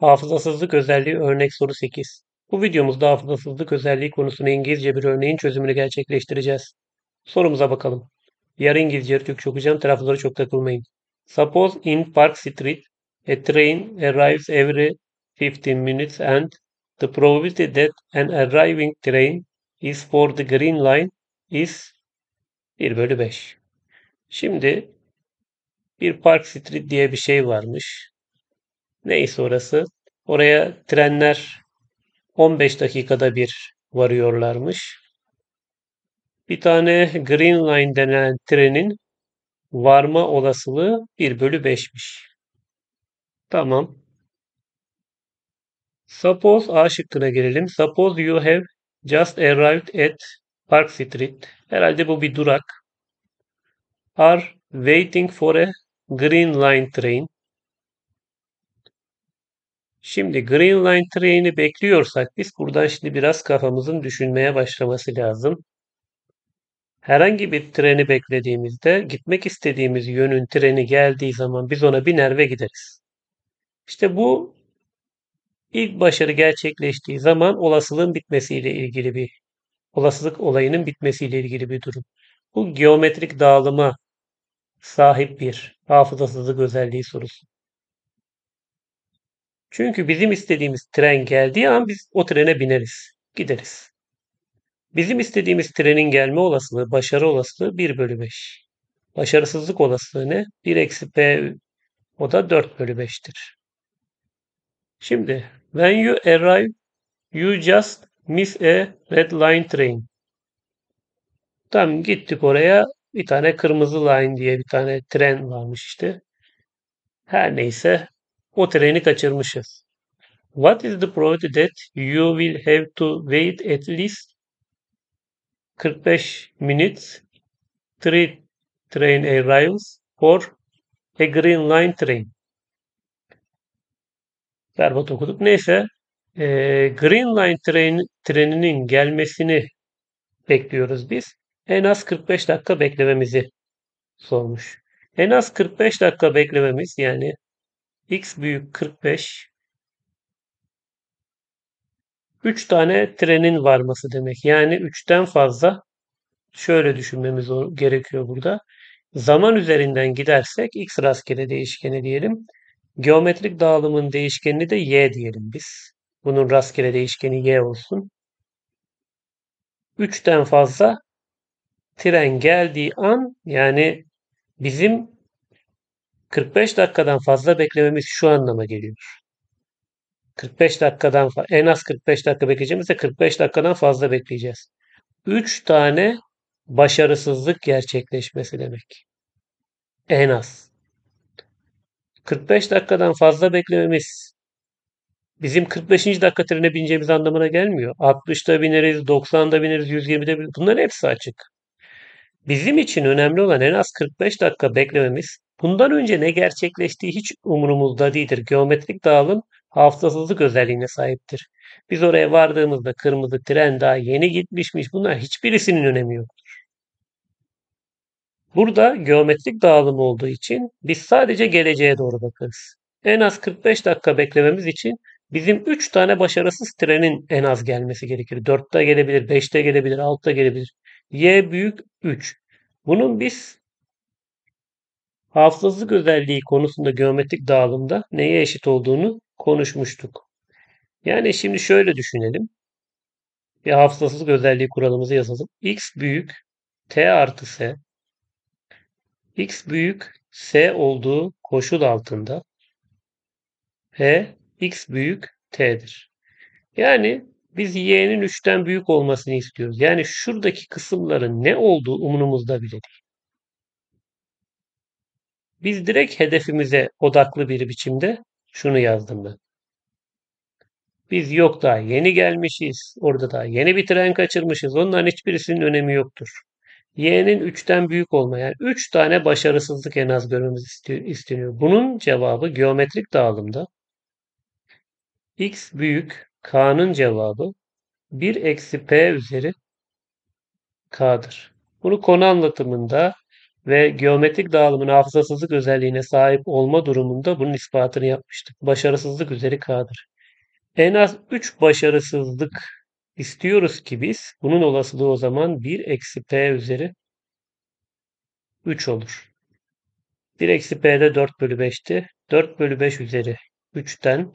Hafızasızlık özelliği örnek soru 8. Bu videomuzda hafızasızlık özelliği konusunu İngilizce bir örneğin çözümünü gerçekleştireceğiz. Sorumuza bakalım. Yarı İngilizce, yarı Türkçe okuyacağım. Taraflara çok takılmayın. Suppose in Park Street a train arrives every 15 minutes and the probability that an arriving train is for the green line is 1 bölü 5. Şimdi bir Park Street diye bir şey varmış. Neyse orası. Oraya trenler 15 dakikada bir varıyorlarmış. Bir tane Green Line denen trenin varma olasılığı 1 bölü 5'miş. Tamam. Suppose A şıkkına gelelim. Suppose you have just arrived at Park Street. Herhalde bu bir durak. Are waiting for a Green Line train. Şimdi Green Line Train'i bekliyorsak biz buradan şimdi biraz kafamızın düşünmeye başlaması lazım. Herhangi bir treni beklediğimizde gitmek istediğimiz yönün treni geldiği zaman biz ona biner ve gideriz. İşte bu ilk başarı gerçekleştiği zaman olasılığın bitmesiyle ilgili bir olasılık olayının bitmesiyle ilgili bir durum. Bu geometrik dağılıma sahip bir hafızasızlık özelliği sorusu. Çünkü bizim istediğimiz tren geldiği an biz o trene bineriz, gideriz. Bizim istediğimiz trenin gelme olasılığı, başarı olasılığı 1 bölü 5. Başarısızlık olasılığı ne? 1 eksi p o da 4 bölü 5'tir. Şimdi when you arrive you just miss a red line train. Tam gittik oraya bir tane kırmızı line diye bir tane tren varmış işte. Her neyse o treni kaçırmışız. What is the probability that you will have to wait at least 45 minutes three train arrives for a green line train. Berbat okuduk. Neyse e, Green Line tren, treninin gelmesini bekliyoruz biz. En az 45 dakika beklememizi sormuş. En az 45 dakika beklememiz yani x büyük 45 3 tane trenin varması demek. Yani 3'ten fazla şöyle düşünmemiz gerekiyor burada. Zaman üzerinden gidersek x rastgele değişkeni diyelim. Geometrik dağılımın değişkenini de y diyelim biz. Bunun rastgele değişkeni y olsun. 3'ten fazla tren geldiği an yani bizim 45 dakikadan fazla beklememiz şu anlama geliyor. 45 dakikadan en az 45 dakika bekleyeceğimizde 45 dakikadan fazla bekleyeceğiz. 3 tane başarısızlık gerçekleşmesi demek. En az. 45 dakikadan fazla beklememiz bizim 45. dakika trene bineceğimiz anlamına gelmiyor. 60'da bineriz, 90'da bineriz, 120'de bineriz. Bunların hepsi açık. Bizim için önemli olan en az 45 dakika beklememiz bundan önce ne gerçekleştiği hiç umurumuzda değildir. Geometrik dağılım hafızasızlık özelliğine sahiptir. Biz oraya vardığımızda kırmızı tren daha yeni gitmişmiş. Bunlar hiçbirisinin önemi yoktur. Burada geometrik dağılım olduğu için biz sadece geleceğe doğru bakarız. En az 45 dakika beklememiz için bizim 3 tane başarısız trenin en az gelmesi gerekir. 4'te gelebilir, 5'te gelebilir, 6'da gelebilir. Y büyük 3. Bunun biz hafızasızlık özelliği konusunda geometrik dağılımda neye eşit olduğunu konuşmuştuk. Yani şimdi şöyle düşünelim. Bir hafızasızlık özelliği kuralımızı yazalım. x büyük t artı s x büyük s olduğu koşul altında p x büyük t'dir. Yani biz y'nin 3'ten büyük olmasını istiyoruz. Yani şuradaki kısımların ne olduğu umurumuzda bile değil. Biz direkt hedefimize odaklı bir biçimde şunu yazdım ben. Biz yok daha yeni gelmişiz. Orada da yeni bir tren kaçırmışız. Onların hiçbirisinin önemi yoktur. Y'nin 3'ten büyük olma yani 3 tane başarısızlık en az görmemiz isteniyor. Bunun cevabı geometrik dağılımda x büyük k'nın cevabı 1 eksi p üzeri k'dır. Bunu konu anlatımında ve geometrik dağılımın hafızasızlık özelliğine sahip olma durumunda bunun ispatını yapmıştık. Başarısızlık üzeri K'dır. En az 3 başarısızlık istiyoruz ki biz bunun olasılığı o zaman 1 eksi P üzeri 3 olur. 1 eksi P'de 4 bölü 5'ti. 4 bölü 5 üzeri 3'ten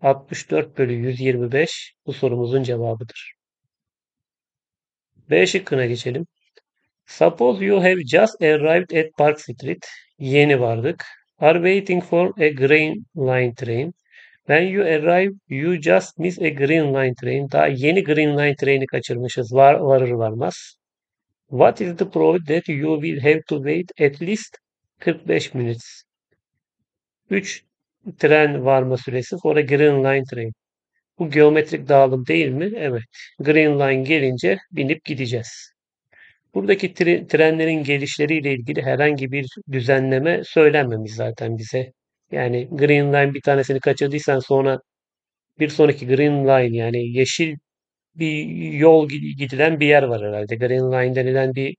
64 bölü 125 bu sorumuzun cevabıdır. B şıkkına geçelim. Suppose you have just arrived at Park Street. Yeni vardık. Are waiting for a green line train. When you arrive, you just miss a green line train. Daha yeni green line train'i kaçırmışız. Var, varır varmaz. What is the probability that you will have to wait at least 45 minutes? 3 tren varma süresi for a green line train. Bu geometrik dağılım değil mi? Evet. Green line gelince binip gideceğiz. Buradaki tre trenlerin gelişleriyle ilgili herhangi bir düzenleme söylenmemiş zaten bize. Yani Green Line bir tanesini kaçırdıysan sonra bir sonraki Green Line yani yeşil bir yol gidilen bir yer var herhalde. Green Line denilen bir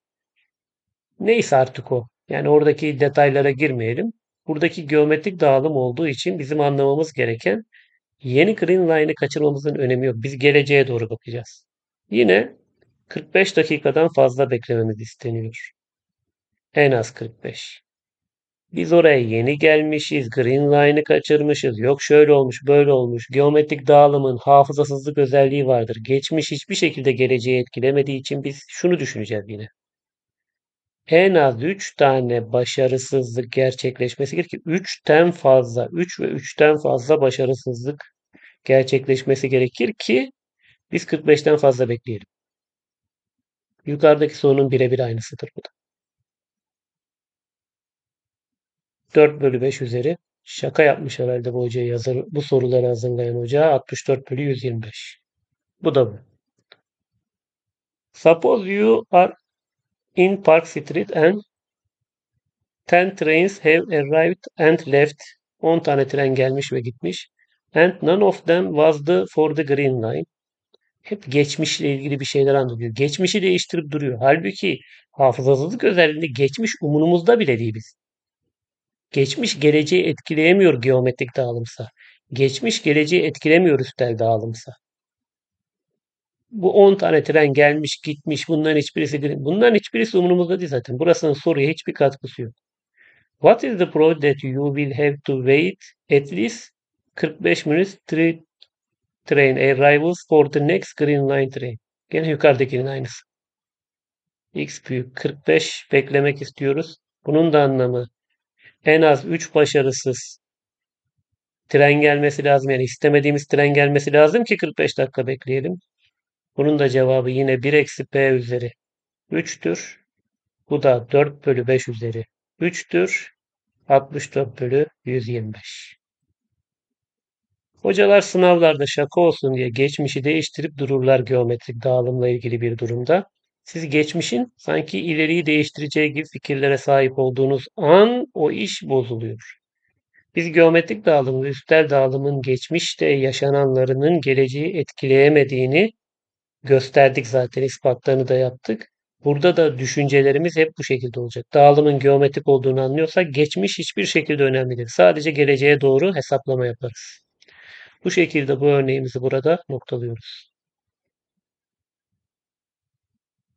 neyse artık o. Yani oradaki detaylara girmeyelim. Buradaki geometrik dağılım olduğu için bizim anlamamız gereken yeni Green Line'ı kaçırmamızın önemi yok. Biz geleceğe doğru bakacağız. Yine 45 dakikadan fazla beklememiz isteniyor. En az 45. Biz oraya yeni gelmişiz, Green Line'ı kaçırmışız, yok şöyle olmuş, böyle olmuş. Geometrik dağılımın hafızasızlık özelliği vardır. Geçmiş hiçbir şekilde geleceği etkilemediği için biz şunu düşüneceğiz yine. En az 3 tane başarısızlık gerçekleşmesi gerekir. 3'ten fazla, 3 ve 3'ten fazla başarısızlık gerçekleşmesi gerekir ki biz 45'ten fazla bekleyelim. Yukarıdaki sorunun birebir aynısıdır bu da. 4 bölü 5 üzeri. Şaka yapmış herhalde bu hocayı yazar, bu soruları hazırlayan hoca. 64 bölü 125. Bu da bu. Suppose you are in Park Street and 10 trains have arrived and left. 10 tane tren gelmiş ve gitmiş. And none of them was the for the green line. Hep geçmişle ilgili bir şeyler anlatıyor. Geçmişi değiştirip duruyor. Halbuki hafızasızlık özelliğinde geçmiş umurumuzda bile değil biz. Geçmiş geleceği etkileyemiyor geometrik dağılımsa. Geçmiş geleceği etkilemiyor üstel dağılımsa. Bu 10 tane tren gelmiş gitmiş bunların hiçbirisi bunların hiçbirisi umurumuzda değil zaten. Burasının soruya hiçbir katkısı yok. What is the probability that you will have to wait at least 45 minutes train arrivals for the next green line train? Gene yukarıdakinin aynısı. X büyük 45 beklemek istiyoruz. Bunun da anlamı en az 3 başarısız tren gelmesi lazım. Yani istemediğimiz tren gelmesi lazım ki 45 dakika bekleyelim. Bunun da cevabı yine 1 eksi p üzeri 3'tür. Bu da 4 bölü 5 üzeri 3'tür. 64 bölü 125. Hocalar sınavlarda şaka olsun diye geçmişi değiştirip dururlar geometrik dağılımla ilgili bir durumda. Siz geçmişin sanki ileriyi değiştireceği gibi fikirlere sahip olduğunuz an o iş bozuluyor. Biz geometrik dağılımı, üstel dağılımın geçmişte yaşananlarının geleceği etkileyemediğini gösterdik zaten ispatlarını da yaptık. Burada da düşüncelerimiz hep bu şekilde olacak. Dağılımın geometrik olduğunu anlıyorsak geçmiş hiçbir şekilde önemli değil. Sadece geleceğe doğru hesaplama yaparız. Bu şekilde bu örneğimizi burada noktalıyoruz.